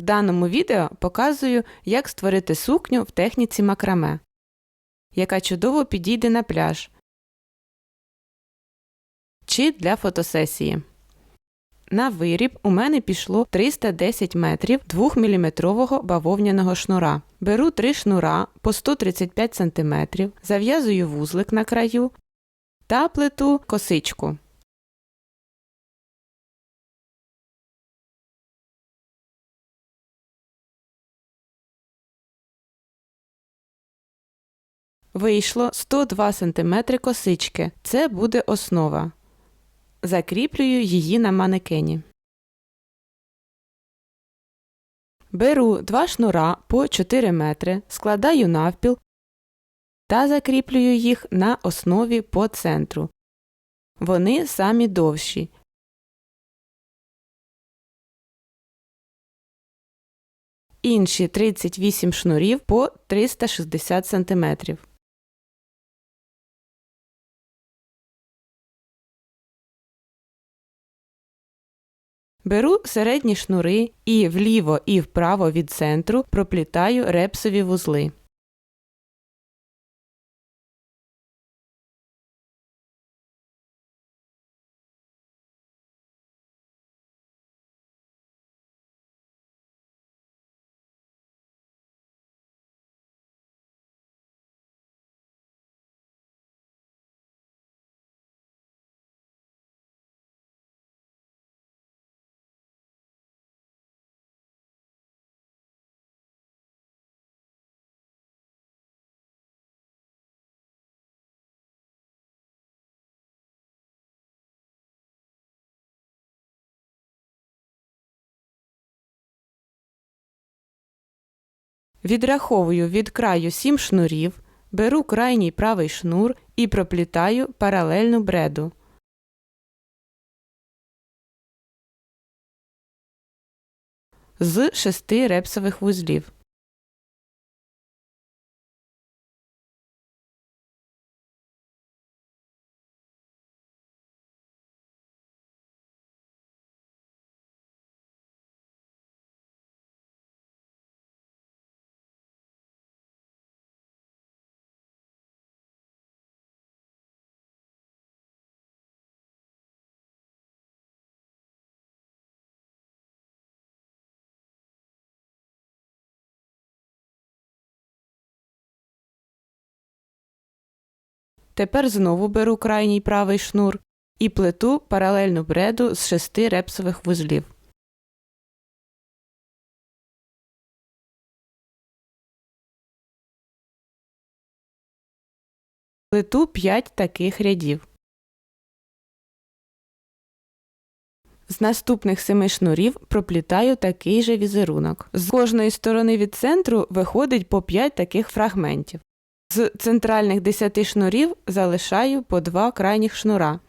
В даному відео показую, як створити сукню в техніці макраме, яка чудово підійде на пляж чи для фотосесії. На виріб у мене пішло 310 метрів 2-мм бавовняного шнура. Беру три шнура по 135 см, зав'язую вузлик на краю та плету косичку. Вийшло 102 см косички. Це буде основа. Закріплюю її на манекені. Беру два шнура по 4 метри, складаю навпіл та закріплюю їх на основі по центру. Вони самі довші. Інші 38 шнурів по 360 см. Беру середні шнури і вліво і вправо від центру проплітаю репсові вузли. Відраховую від краю 7 шнурів, беру крайній правий шнур і проплітаю паралельну бреду. З шести репсових вузлів. Тепер знову беру крайній правий шнур і плету паралельну бреду з шести репсових вузлів. Плету 5 таких рядів. З наступних семи шнурів проплітаю такий же візерунок. З кожної сторони від центру виходить по 5 таких фрагментів. З центральних 10 шнурів залишаю по два крайніх шнура.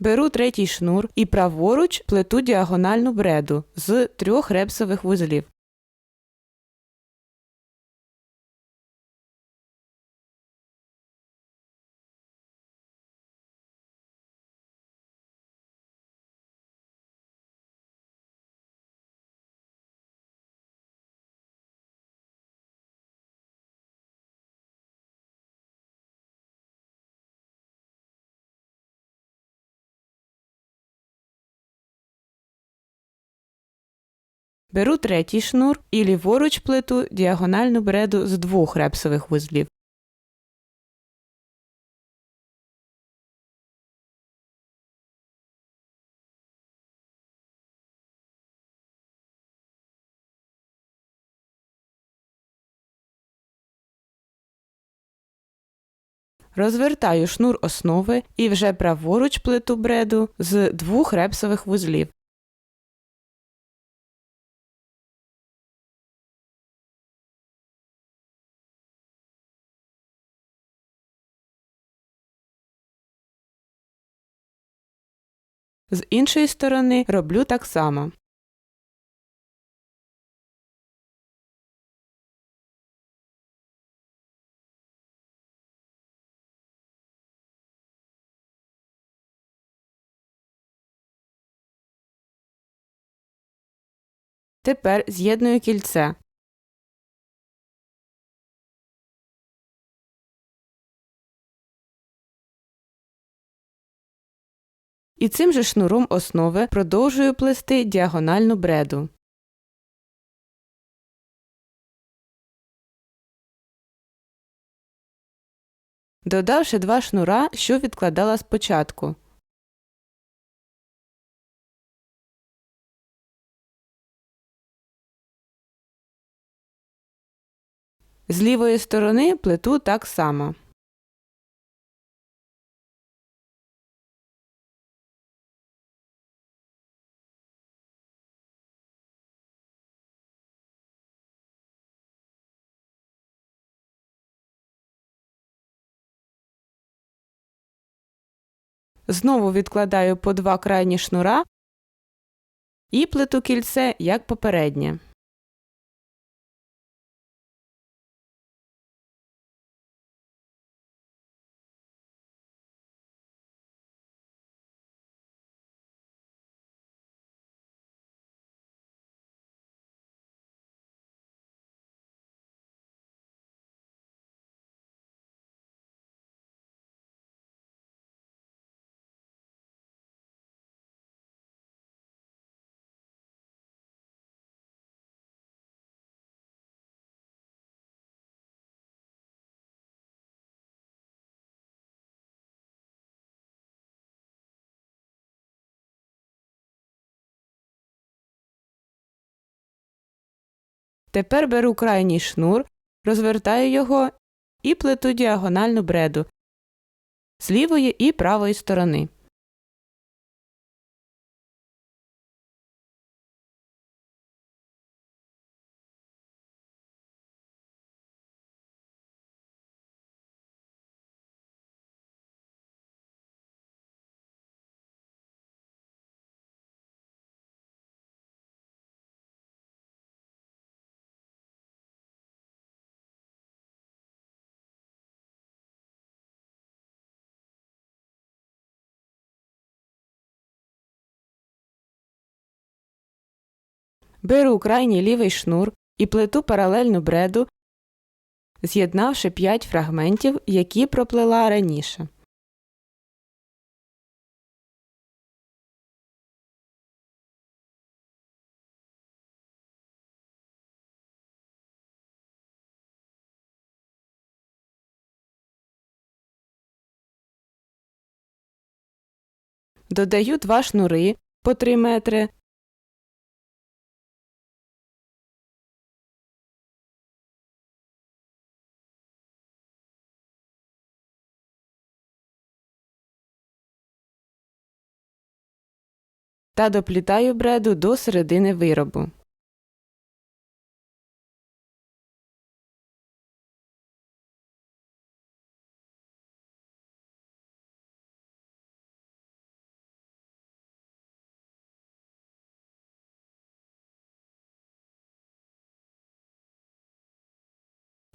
Беру третій шнур і праворуч плету діагональну бреду з трьох репсових вузлів. Беру третій шнур і ліворуч плету діагональну бреду з двох репсових вузлів. Розвертаю шнур основи і вже праворуч плету бреду з двох репсових вузлів. З іншої сторони роблю так само. Тепер з'єдную кільце. І цим же шнуром основи продовжую плести діагональну бреду. Додавши два шнура, що відкладала спочатку. З лівої сторони плету так само. Знову відкладаю по два крайні шнура і плету кільце як попереднє. Тепер беру крайній шнур, розвертаю його і плету діагональну бреду з лівої і правої сторони. Беру крайній лівий шнур і плету паралельну бреду, з'єднавши 5 фрагментів, які проплела раніше. Додаю два шнури по 3 метри та доплітаю бреду до середини виробу.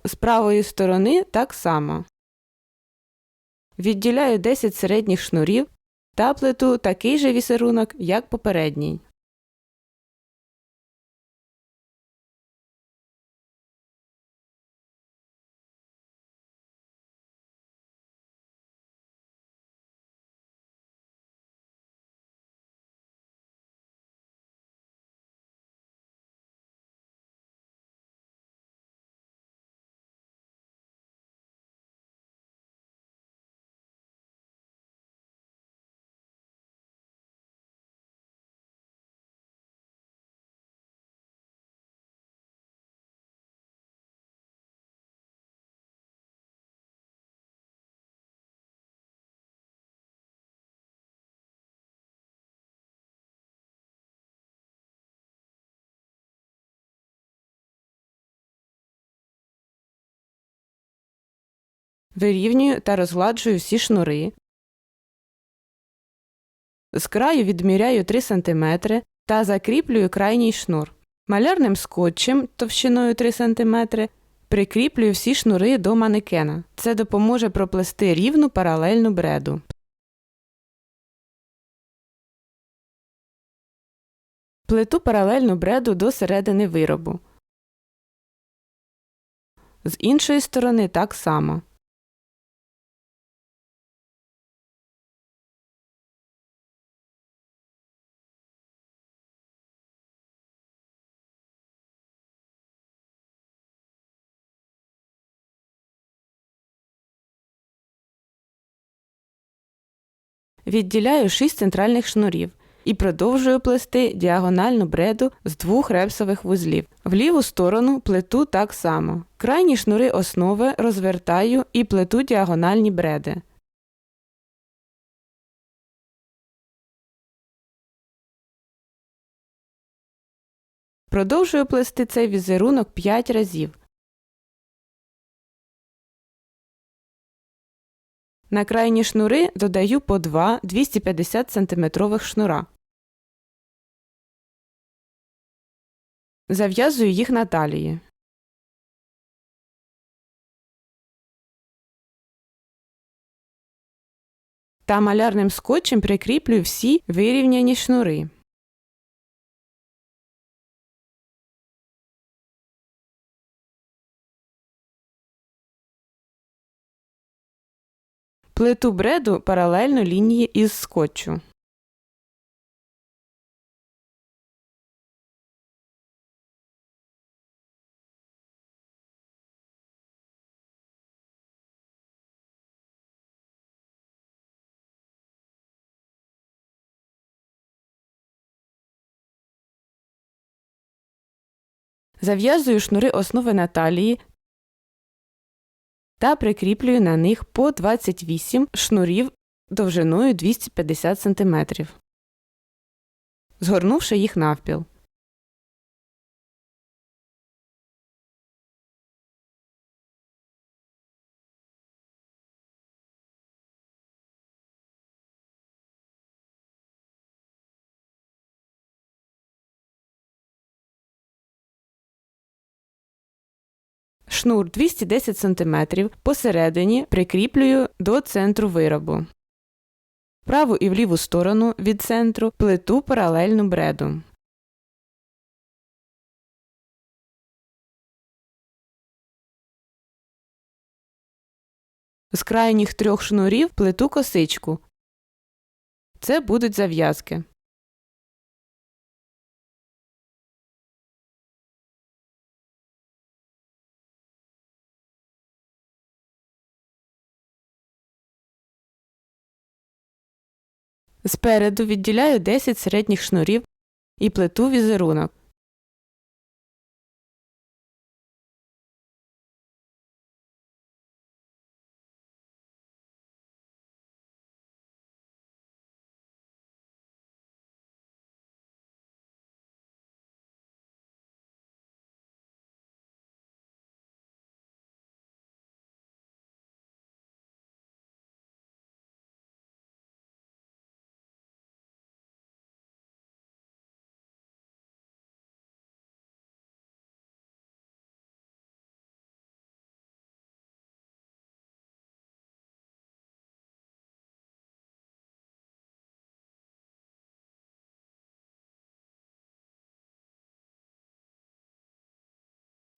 З правої сторони так само. Відділяю 10 середніх шнурів та плиту такий же вісерунок, як попередній. Вирівнюю та розгладжую всі шнури. З краю відміряю 3 см та закріплюю крайній шнур. Малярним скотчем товщиною 3 см прикріплюю всі шнури до манекена. Це допоможе проплести рівну паралельну бреду. Плету паралельну бреду до середини виробу. З іншої сторони так само. Відділяю 6 центральних шнурів і продовжую плести діагональну бреду з двох репсових вузлів. В ліву сторону плету так само. Крайні шнури основи розвертаю і плету діагональні бреди. Продовжую плести цей візерунок 5 разів. На крайні шнури додаю по 2 250 см шнура. Зав'язую їх на талії. Та малярним скотчем прикріплю всі вирівняні шнури. Плиту бреду паралельно лінії із скотчу. Зав'язую шнури основи на талії та прикріплюю на них по 28 шнурів довжиною 250 см, згорнувши їх навпіл. Шнур 210 см посередині прикріплюю до центру виробу. Праву і в ліву сторону від центру плиту паралельну бреду. З крайніх трьох шнурів плиту косичку. Це будуть зав'язки. Спереду відділяю 10 середніх шнурів і плету візерунок.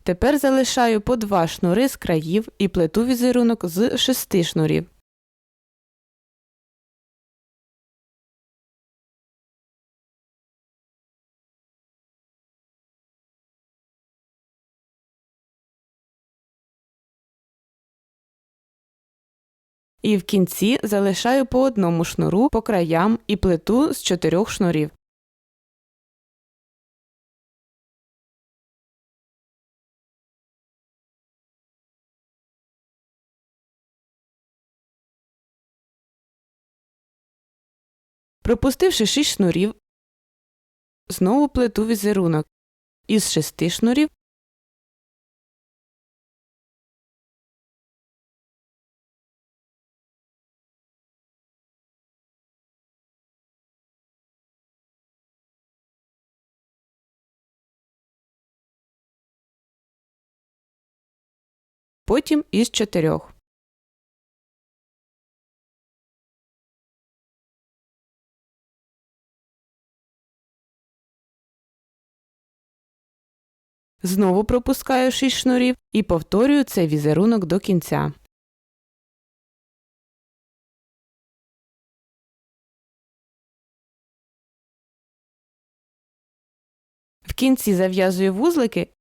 Тепер залишаю по два шнури з країв і плету візерунок з шести шнурів. І в кінці залишаю по одному шнуру по краям і плету з чотирьох шнурів. Пропустивши 6 шнурів, знову плету візерунок. Із 6 шнурів потім із чотирьох. Знову пропускаю 6 шнурів і повторюю цей візерунок до кінця. В кінці зав'язую вузлики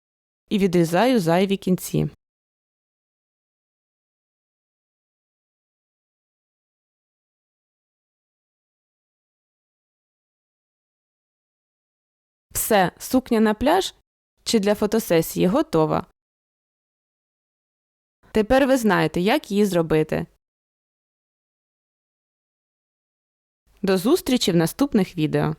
і відрізаю зайві кінці. Все, сукня на пляж чи для фотосесії готова. Тепер ви знаєте, як її зробити. До зустрічі в наступних відео.